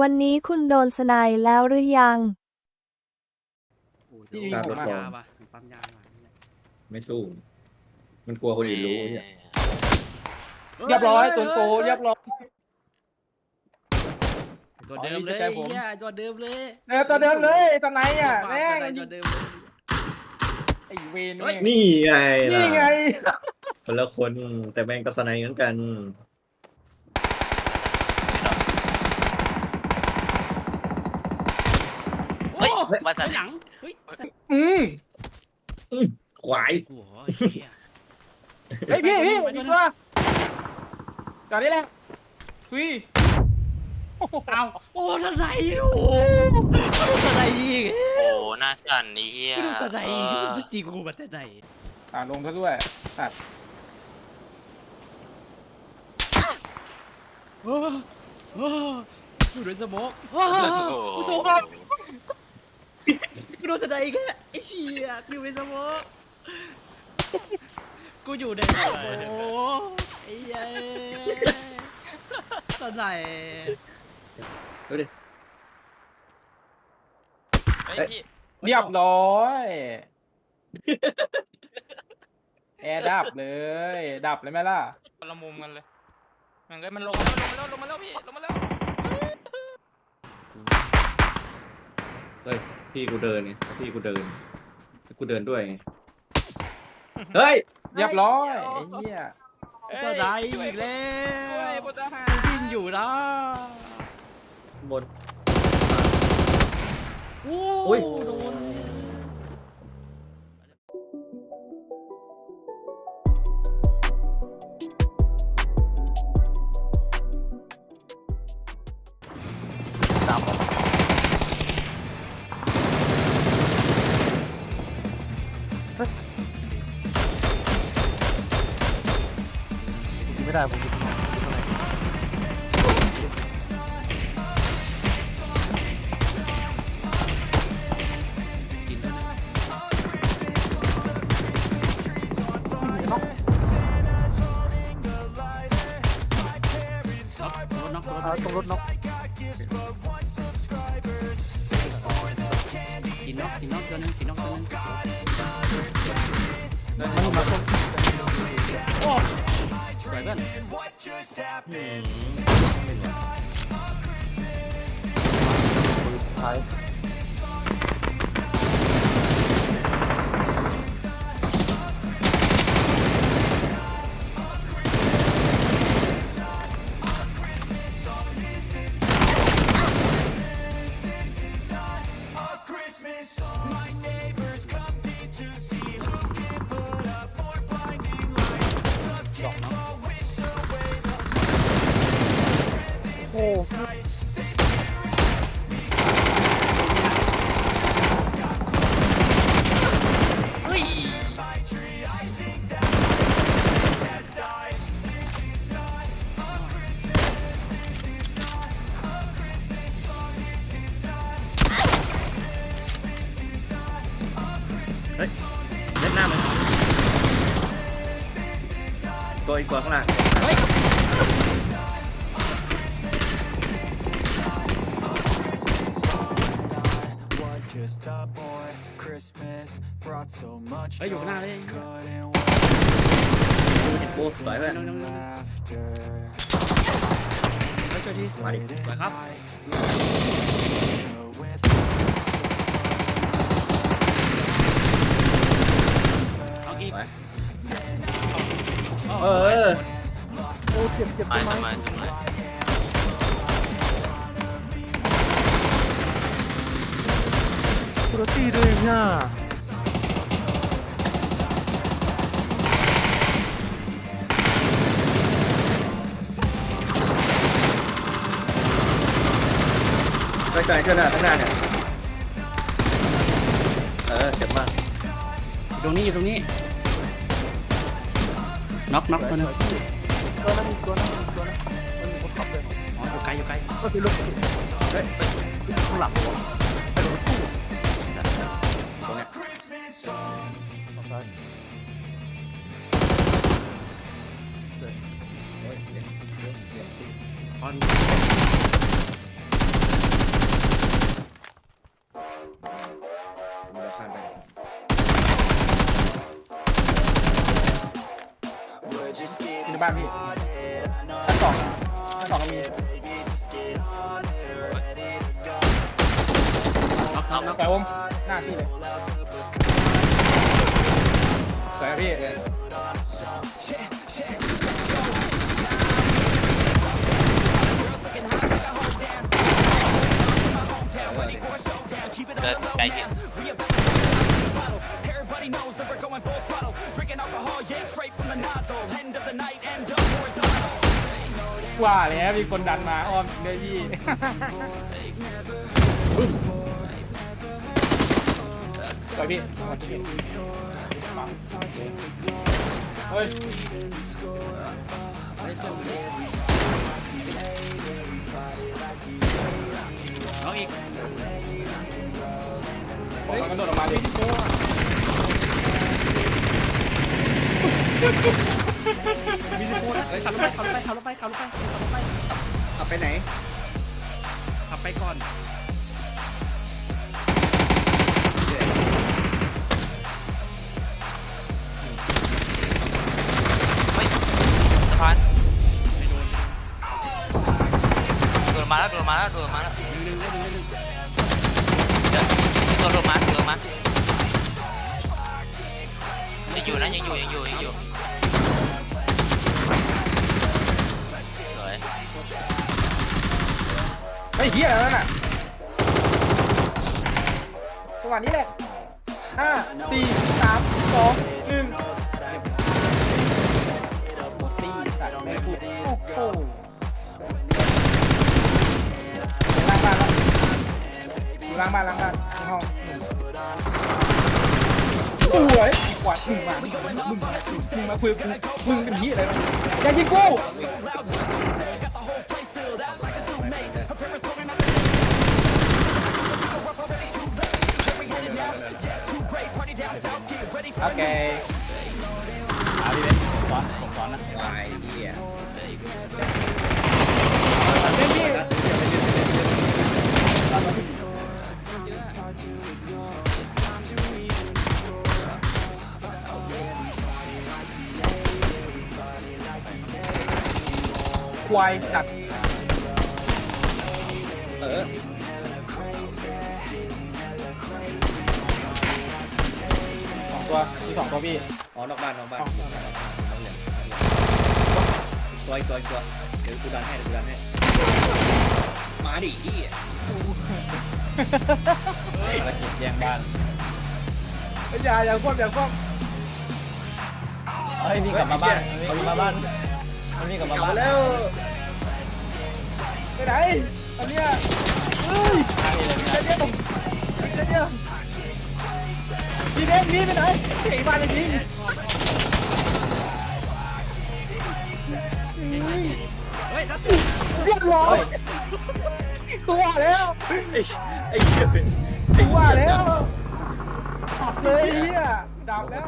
วันนี้คุณโดนสนายแล้วหรือยังโอ้ยที่โดนผมปั๊มอะยาว่ะปั๊มยาว่ะไม่สู้ มันกลัวคนอื่นรู้เนี่ยเรียบร้อยส่วนโกเรียบร้อย ตัวเดิมเลยอ๋อนี่จะใจผมเหี้ยตัวเดิมเลยเออตัวเดิมเลยตอนไหนอะตัวแม่งตัวเดิมเลยไอ้เวนเฮ้ยแม่งนี่ไงล่ะนี่ไง คนละคนแต่แม่งก็สไนเหมือนกัน โอ้ยว่าสันไปหลังเฮ้ยอืมควายโอ้โหไอ้เหี้ยเฮ้ยพี่พี่อีกตัวจอดนี่แหละคุยเอาโอ้สไนด์โอ้โหสไนด์อีกโอ้หน้าสั่นนี่เฮียกูดูสไนด์เออกูจีกูมาแต่ไหนอ่าลงซะด้วยตัดโอ้โหกูโดนสโมกโอ้โหโอ้กูสโม กกูโดนสไนด์อีกแล้วไอ้เหี้ยกูอยู่ในสโมกกูอยู่ในสโมกไอ้เหี้ยสไนด์ดูดิ เฮ้ย พี่เรียบร้อย แอร์ดับเลย ดับเลยไหมล่ะ คนละมุมกันเลยมันก็มันลงมาแล้วลงมาแล้วลงมาแล้วพี่ลงมาแล้ว เฮ้ยพี่กูเดินไงพี่กูเดินกูเดินด้วยไงเฮ้ยเรียบร้อยไอ้เหี้ยสไนด์อีกแล้โอ้ยวพลทหารวิ่งอยู่นะบนโอ้อุ๊ยโดน เอาตรงรถน็อกกินน็อกกินน็อกตัวนึงกินน็อกตัวนึงโอ้สวยเพื่อน เล่นหน้ามันตัวอีกตัวข้างล่างเฮ้ยอยู่ข้างหน้าเลยเห็นกูสวยเพื่อนน้องน้องน้องเฮ้ยช่วยทีมาดิ สวยครับ เอาเออ โอ้เจ็บเจ็บมาต้นทำไมไม้ทำไมคุณตี้ด้วยเนี่ยใกล้ๆข้างหน้าข้างหน้าเนี่ย เออเจ็บมากอยู่ตรงนี้อยู่ตรงนี้ น็อกน็อกตัวนึงตัวนั้นมีตัวนั้นมีตัวนั้นมันมีคนขับเลยอ๋ออยู่ไกลอยู่ไกลก็คือรถเฮ้ยข้างหลังวะไอ้รถตู้ตรงเนี้ยฝั่งซ้ายคอน บ้านพี่ชั้นสองชั้นสองก็มีน็อกน็อกน็อกแต่วมหน้าพี่เลยสวยอะพี่เดินไกลพี่ ว่าแล้วมีคนดันมาอ้อมเดยี่สวยพี่เฮ้ยน็อกอีกผมกำลังโดดออกมาดิ มีสิโฟนะขับรถไปขับรถไปขับรถไปขับรถไปขับรถไปขับไปไหนขับไปก่อนเฮ้ยสะพานโดนมาแล้วโดนมาแล้วโดนมาแล้วดึงดึงได้หนึ่งได้หนึ่งเดี๋ยวโดนลงมาโดนมายังอยู่นะยังอยู่ยังอยู่ยังอยู่ เฮ้เฮียอะไรนั่นน่ะจังหวะนี้แหละห้าสี่สามสองหนึ่งตีสัตว์แม่พูดโอ้โหล้างบ้านแล้วล้างบ้านล้างบ้านในห้องโอ้ยกว่าดมึงมามึงมึงมาคุยกับกูมึงเป็นเฮียอะไรวะอย่ายิงกู โอเคอาพี่เบนสอนผมสอนนะวายเหี้ยเบนพี่ควายจัดเออ ตัวมีสองตัวพี่ อ๋อนอกบ้านนอกบ้านน้องเหลืองน้องเหลืองตัวอีกตัวอีกตัวเดี๋ยวกูดันให้เดี๋ยวกูดันให้มาดิเหี้ยตะเกียบแย่งบ้านอย่าอย่าควบอย่าควบเฮ้ยนี่กลับมาบ้านนี่กลับมาบ้านนี่กลับกลัมาบบ้ามานแล้วไปไหนอันเนี้ยเฮ้ยนี่เลยเดี๋ยวเดี๋ยวเดี๋ยวเดี๋ ยวพี่เด้งพี่ไปไหนเฮ้ยบ้านเลยจริงเฮ้ยนัดเรียบร้อยกูว่าแล้วไอ้ไอ้เหี้ยกูว่าแล้วตัดเลยเฮียดับแล้ว